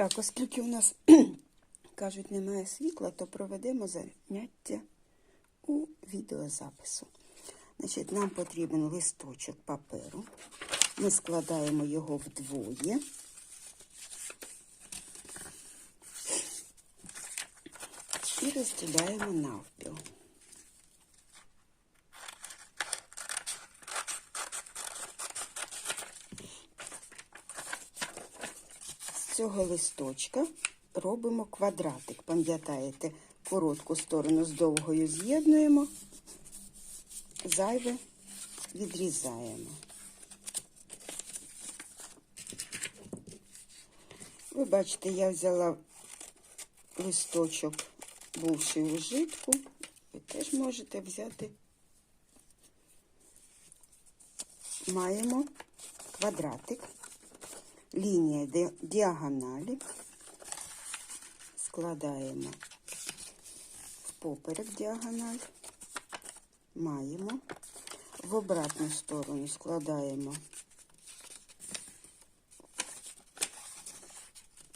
Так, оскільки у нас, кажуть, немає світла, то проведемо заняття у відеозапису. Значить, нам потрібен листочок паперу. Ми складаємо його вдвоє. І розділяємо навпіл. Цього листочка робимо квадратик. Пам'ятаєте, коротку сторону з довгою з'єднуємо, зайве відрізаємо. Ви бачите, я взяла листочок, бувший у житку. Ви теж можете взяти. Маємо квадратик, лінія діагоналі, складаємо в поперек діагональ, маємо, в обратну сторону складаємо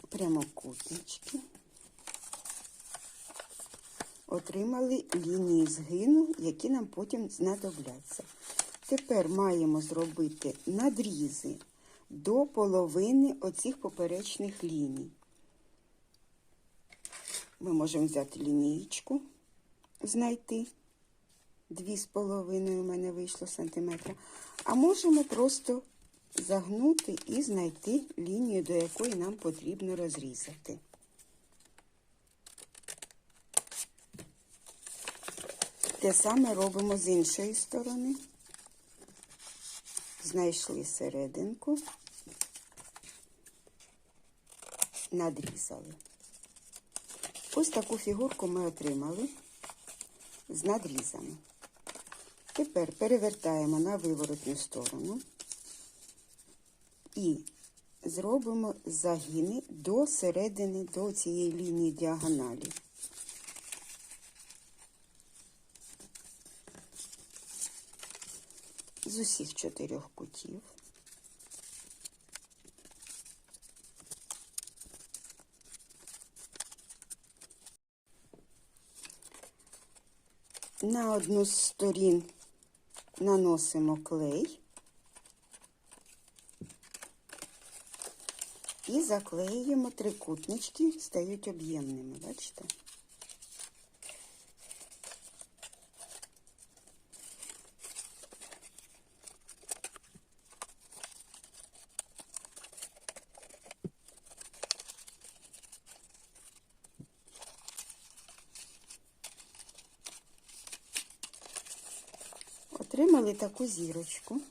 прямокутнички. Отримали лінії згину, які нам потім знадобляться. Тепер маємо зробити надрізи до половини оцих поперечних ліній. Ми можемо взяти лінієчку, знайти. Дві з половиною у мене вийшло сантиметра. А можемо просто загнути і знайти лінію, до якої нам потрібно розрізати. Те саме робимо з іншої сторони. Знайшли серединку, надрізали. Ось таку фігурку ми отримали з надрізами. Тепер перевертаємо на виворотню сторону і зробимо загини до середини, до цієї лінії діагоналі. З усіх чотирьох кутів. На одну з сторін наносимо клей і заклеюємо трикутнички, стають об'ємними, бачите? Отримали таку зірочку.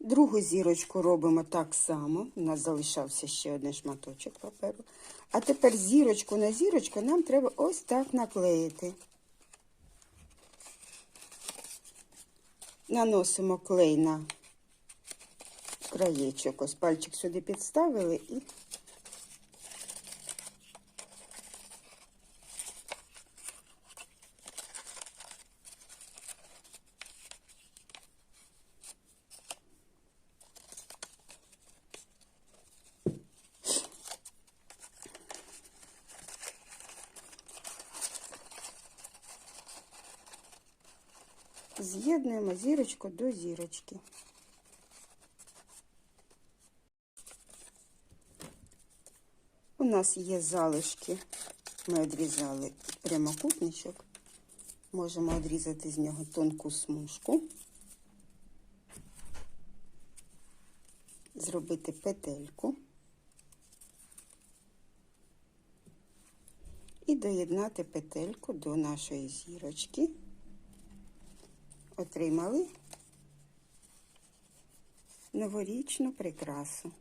Другу зірочку робимо так само. У нас залишався ще один шматочок паперу. А тепер зірочку на зірочку нам треба ось так наклеїти. Наносимо клей на краєчок. Ось пальчик сюди підставили і з'єднуємо зірочку до зірочки. У нас є залишки. Ми відрізали прямокутничок. Можемо відрізати з нього тонку смужку, зробити петельку і доєднати петельку до нашої зірочки. Отримали новорічну прикрасу.